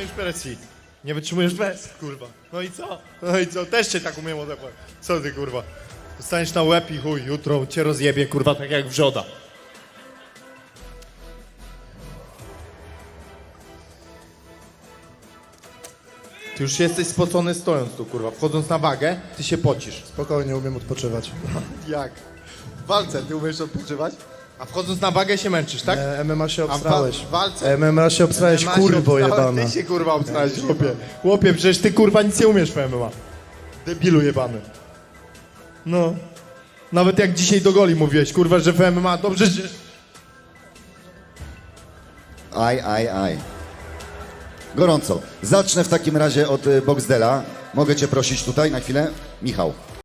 wytrzymujesz presji. Nie wytrzymujesz presji, kurwa. No i co? No i co? Też cię tak umiem odepłać. Co ty, kurwa? Dostaniesz na łeb i chuj, jutro cię rozjebie, kurwa, tak jak wrzoda. Ty już jesteś spocony stojąc tu, kurwa. Wchodząc na wagę, ty się pocisz. Spokojnie, umiem odpoczywać. Jak? W walce ty umiesz odpoczywać? A wchodząc na wagę się męczysz, tak? E, MMA się A w wa- obstrałeś. w walce? MMA się obstrałeś, MMA się kurwo jebana. Ty się kurwa obstrałeś, chłopie. Chłopie, przecież ty kurwa nic nie umiesz w MMA. Debilu jebany. No. Nawet jak dzisiaj do goli mówiłeś, kurwa, że w MMA dobrze, że... Aj, aj, aj. Gorąco. Zacznę w takim razie od y, Boxdela. Mogę cię prosić tutaj na chwilę? Michał.